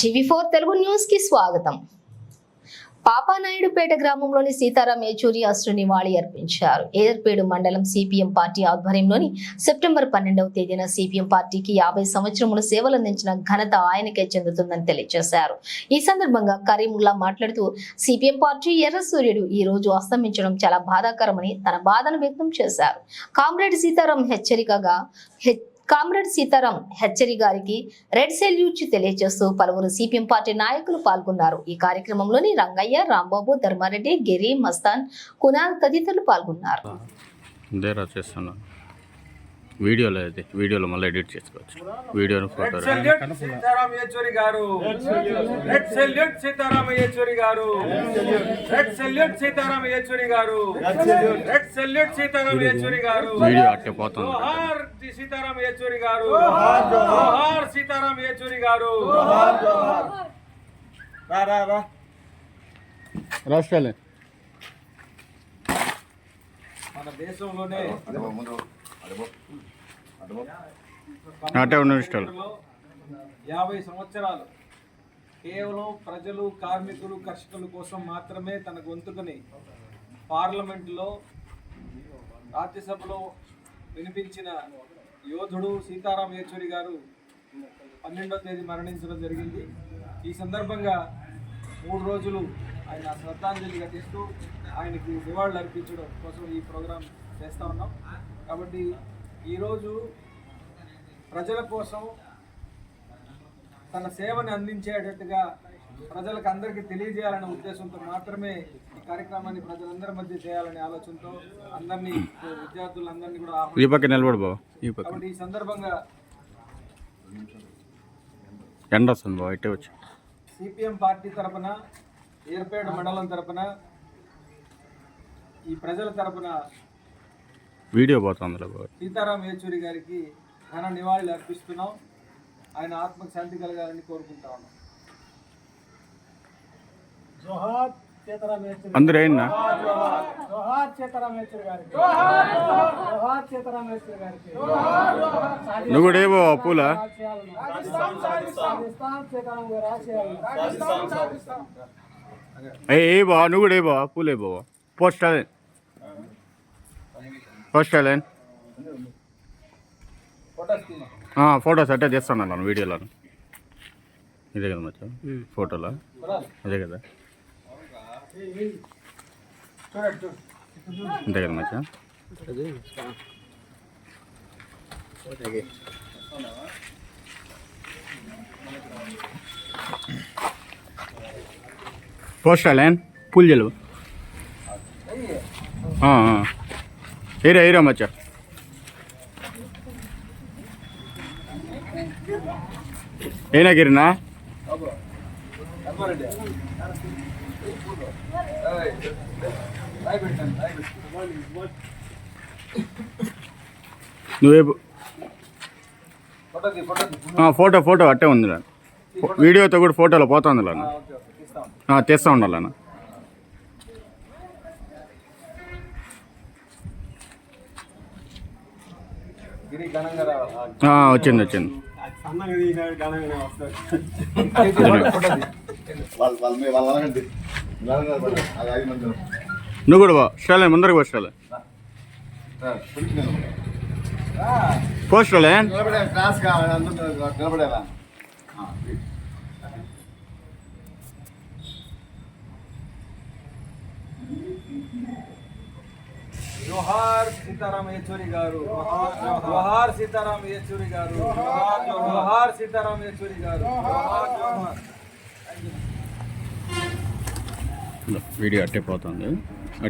TV four Telugu న్యూస్కి స్వాగతం. పాపానాయుడుపేట గ్రామంలోని సీతారాం ఏచూరి అస్టు నివాళి అర్పించారు. ఏర్పేడు మండలం సిపిఎం పార్టీ ఆధ్వర్యంలోని సెప్టెంబర్ పన్నెండవ తేదీన సిపిఎం పార్టీకి యాభై సంవత్సరముల సేవలందించిన ఘనత ఆయనకే చెందుతుందని తెలియజేశారు. ఈ సందర్భంగా కరీముల్లా మాట్లాడుతూ సిపిఎం పార్టీ ఎర్ర సూర్యుడు ఈ రోజు అస్తమించడం చాలా బాధాకరమని తన బాధను వ్యక్తం చేశారు. కామ్రేడ్ సీతారాం హెచ్చరికగా హెచ్ కామ్రేడ్ సీతారాం హెచ్చరి గారికి రెడ్ సెల్యూట్ తెలియజేస్తూ పలువురు సిపిఎం పార్టీ నాయకులు పాల్గొన్నారు. ఈ కార్యక్రమంలోని రంగయ్య రాంబాబు ధర్మారెడ్డి గిరి మస్తాన్ కునాల్ తదితరులు పాల్గొన్నారు. వీడియోలో అయితే వీడియోలో మళ్ళీ ఎడిట్ చేసుకోవచ్చు. వీడియోను photo red salute Sitaram Yechury garu. Red salute Sitaram Yechury garu. Red salute Sitaram Yechury garu. Red salute Sitaram Yechury గారు. వీడియో అట్టే పోతుంది జోహార్ సీతారాం యేచూరి గారు జోహార్ సీతారాం యేచూరి గారు. రా రా రా రాష్ట్రాలే మన దేశంలోనే అటే యాభై సంవత్సరాలు కేవలం ప్రజలు కార్మికులు కర్షకుల కోసం మాత్రమే తన గొంతుకుని పార్లమెంటులో రాజ్యసభలో వినిపించిన యోధుడు సీతారాం యేచూరి గారు పన్నెండవ తేదీ మరణించడం జరిగింది. ఈ సందర్భంగా మూడు రోజులు ఆయన శ్రద్ధాంజలి ఘటిస్తూ ఆయనకి నివాళులు అర్పించడం కోసం ఈ ప్రోగ్రాం చేస్తూ ఉన్నాం కాబట్టి ఈరోజు ప్రజల కోసం తన సేవని అందించేటట్టుగా ప్రజలకు అందరికీ తెలియజేయాలనే ఉద్దేశంతో మాత్రమే ఈ కార్యక్రమాన్ని ప్రజలందరి మధ్య చేయాలనే ఆలోచనతో అందరినీ విద్యార్థులందరినీ కూడా ఈ. పక్క నిలబడు కాబట్టి ఈ సందర్భంగా ఎండ వస్తుంది బాబు ఇట్టే వచ్చి సిపిఎం పార్టీ తరపున ఏర్పేట మండలం తరపున ఈ ప్రజల తరపున వీడియో పోతుంది సీతారాం యేచూరి గారికి ఘన నివాళులు అర్పిస్తున్నాం. ఆయన ఆత్మకు శాంతి కలగాలని కోరుకుంటా ఉన్నాం. జోహార్ సీతారాం యేచూరి అందరూ ఏంటన్నా జోహార్ సీతారాం యేచూరి గారికి. జోహార్ సీతారాం యేచూరి గారికి. నువ్వు కూడా ఏ బాబు పూల? ఆశయాలను సాధిస్తాం సీతారాం గారి ఆశయాలను ఏ బాబా నువ్వు కూడా ఏ బాబా పూలే బాబా పోస్ట్ అదే పోస్ట్ అదే ఫోటోస్ అట్టే తీస్తాను నేను వీడియోలో ఇదే కదా మచ్చా? ఫోటోలో. అదే కదా. అంతే కదా మచ్చా? పోస్టాలు ఏం పూలు చెల్లు హీరో హీరో మచ్చా. ఏనా గిరినా? నువ్వే ఫోటో ఫోటో అట్టే ఉంది వీడియోతో కూడా ఫోటోలో పోతా పోతుంది తీస్తాం తీస్తూ ఉండాలన్న. వచ్చింది వచ్చింది. నువ్వు కూడా బా స్టాలే ముందరకు పో స్టాలే. పో స్టాలే. నిలబడే క్లాస్ కావాలి అందరూ నిలబడేలా జోహార్ సీతారాం యేచూరి గారు. జోహార్ సీతారాం యేచూరి గారు. జోహార్ సీతారాం యేచూరి గారు. వీడియో అట్టే పోతుంది.